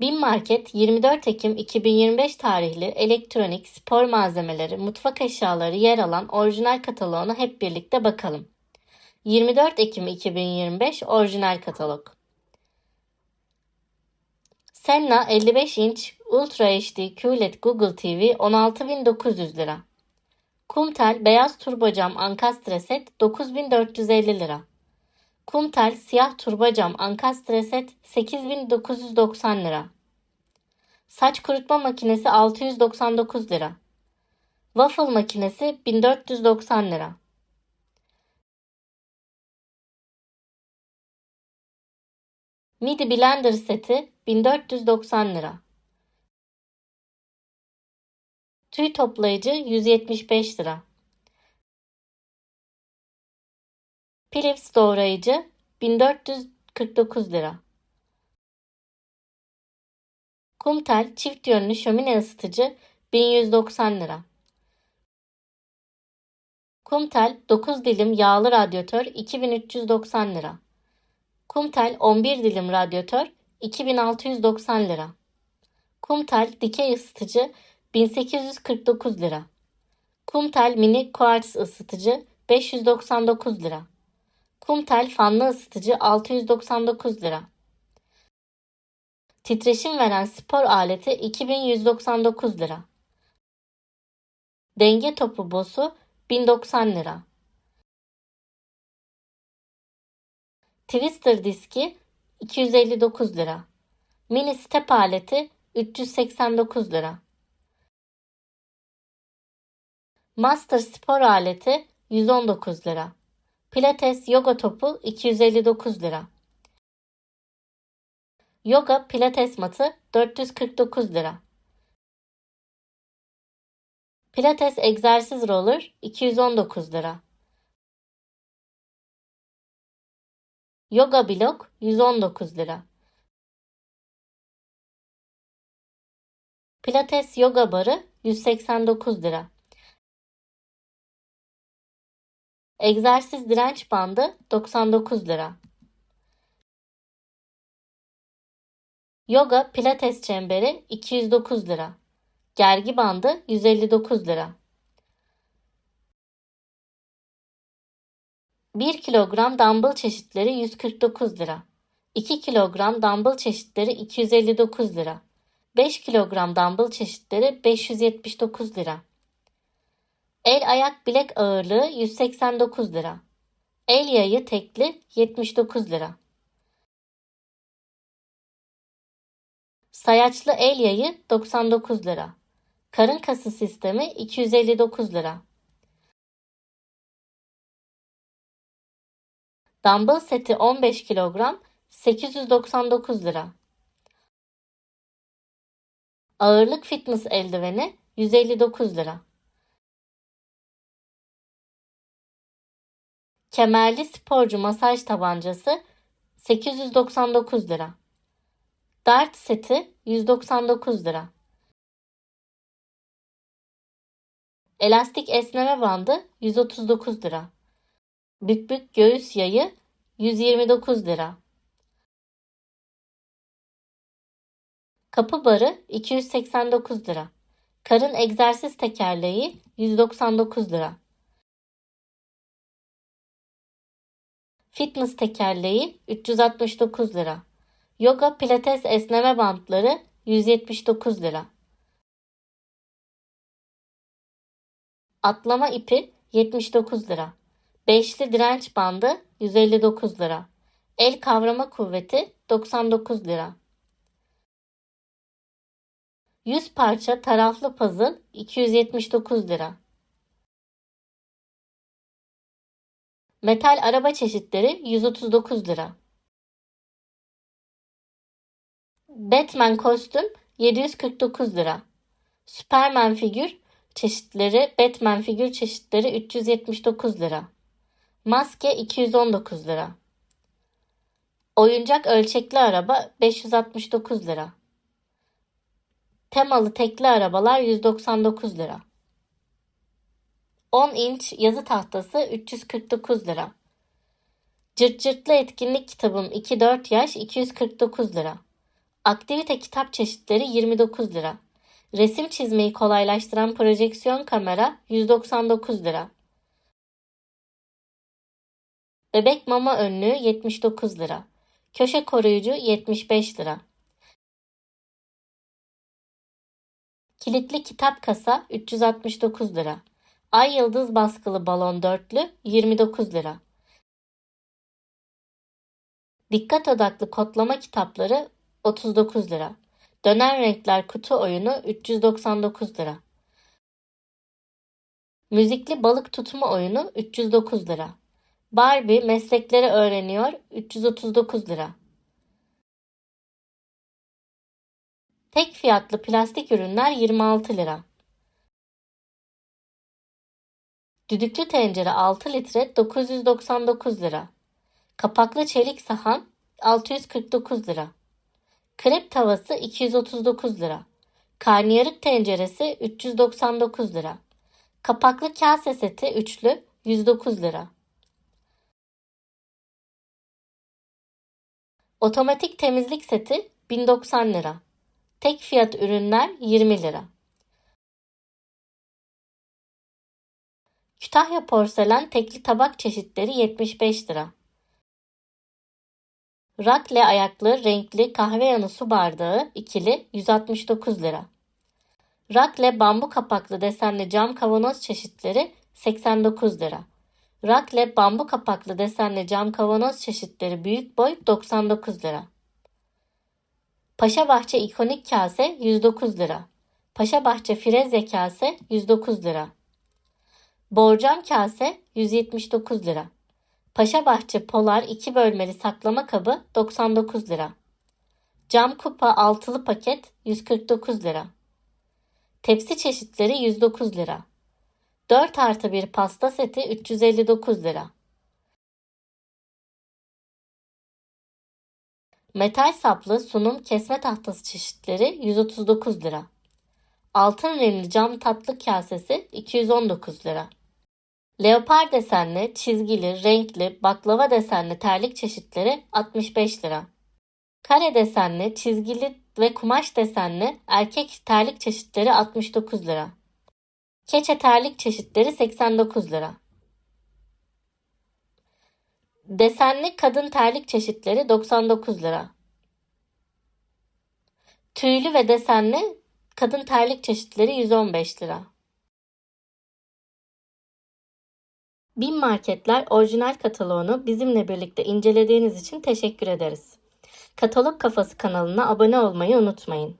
Bin Market 24 Ekim 2025 tarihli elektronik, spor malzemeleri, mutfak eşyaları yer alan orijinal kataloğuna hep birlikte bakalım. 24 Ekim 2025 orijinal katalog. Senna 55 inç Ultra HD QLED Google TV 16.900 lira. Kumtel beyaz turbo cam ankastre set 9450 lira. Kumtel siyah turbo cam ankastre set 8990 lira. Saç kurutma makinesi 699 lira. Waffle makinesi 1490 lira. Midi blender seti 1490 lira. Tüy toplayıcı 175 lira. Philips doğrayıcı 1449 lira. Kumtel çift yönlü şömine ısıtıcı 1190 lira. Kumtel 9 dilim yağlı radyatör 2390 lira. Kumtel 11 dilim radyatör 2690 lira. Kumtel dikey ısıtıcı 1849 lira. Kumtel mini kuartz ısıtıcı 599 lira. Kumtel fanlı ısıtıcı 699 lira. Titreşim veren spor aleti 2199 lira. Denge topu bosu 1090 lira. Twister diski 259 lira. Mini step aleti 389 lira. Master spor aleti 119 lira. Pilates yoga topu 259 lira. Yoga pilates matı 449 lira. Pilates egzersiz roller 219 lira. Yoga blok 119 lira. Pilates yoga barı 189 lira. Egzersiz direnç bandı 99 lira. Yoga pilates çemberi 209 lira. Gergi bandı 159 lira. 1 kilogram dumbbell çeşitleri 149 lira. 2 kilogram dumbbell çeşitleri 259 lira. 5 kilogram dumbbell çeşitleri 579 lira. El ayak bilek ağırlığı 189 lira. El yayı tekli 79 lira. Sayaçlı el yayı 99 lira. Karın kası sistemi 259 lira. Dumbbell seti 15 kilogram 899 lira. Ağırlık fitness eldiveni 159 lira. Kemerli sporcu masaj tabancası 899 lira. Dart seti 199 lira. Elastik esneme bandı 139 lira. Bükbük göğüs yayı 129 lira. Kapı barı 289 lira. Karın egzersiz tekerleği 199 lira. Fitness tekerleği 369 lira. Yoga pilates esneme bantları 179 lira. Atlama ipi 79 lira. Beşli direnç bandı 159 lira. El kavrama kuvveti 99 lira. 100 parça taraflı puzzle 279 lira. Metal araba çeşitleri 139 lira. Batman kostüm 749 lira. Superman figür çeşitleri, Batman figür çeşitleri 379 lira. Maske 219 lira. Oyuncak ölçekli araba 569 lira. Temalı tekli arabalar 199 lira. 10 inç yazı tahtası 349 lira. Cırt cırtlı etkinlik kitabım 2-4 yaş 249 lira. Aktivite kitap çeşitleri 29 lira. Resim çizmeyi kolaylaştıran projeksiyon kamera 199 lira. Bebek mama önlüğü 79 lira. Köşe koruyucu 75 lira. Kilitli kitap kasa 369 lira. Ay yıldız baskılı balon dörtlü 29 lira. Dikkat odaklı kodlama kitapları 39 lira. Dönen renkler kutu oyunu 399 lira. Müzikli balık tutma oyunu 309 lira. Barbie meslekleri öğreniyor 339 lira. Tek fiyatlı plastik ürünler 26 lira. Düdüklü tencere 6 litre 999 lira. Kapaklı çelik sahan 649 lira. Krep tavası 239 lira. Karnıyarık tenceresi 399 lira. Kapaklı kase seti üçlü 109 lira. Otomatik temizlik seti 1090 lira. Tek fiyat ürünler 20 lira. Kütahya porselen tekli tabak çeşitleri 75 lira. Rakle ayaklı renkli kahve yanı su bardağı ikili 169 lira. Rakle bambu kapaklı desenli cam kavanoz çeşitleri 89 lira. Rakle bambu kapaklı desenli cam kavanoz çeşitleri büyük boy 99 lira. Paşa Bahçe ikonik kase 109 lira. Paşa Bahçe Firezya kase 109 lira. Borcam kase 179 lira. Paşa Bahçe Polar 2 bölmeli saklama kabı 99 lira. Cam kupa altılı paket 149 lira. Tepsi çeşitleri 109 lira. 4 artı 1 pasta seti 359 lira. Metal saplı sunum kesme tahtası çeşitleri 139 lira. Altın remli cam tatlı kasesi 219 lira. Leopar desenli, çizgili, renkli, baklava desenli terlik çeşitleri 65 lira. Kare desenli, çizgili ve kumaş desenli erkek terlik çeşitleri 69 lira. Keçe terlik çeşitleri 89 lira. Desenli kadın terlik çeşitleri 99 lira. Tüylü ve desenli kadın terlik çeşitleri 115 lira. Bin Marketler orijinal kataloğunu bizimle birlikte incelediğiniz için teşekkür ederiz. Katalog Kafası kanalına abone olmayı unutmayın.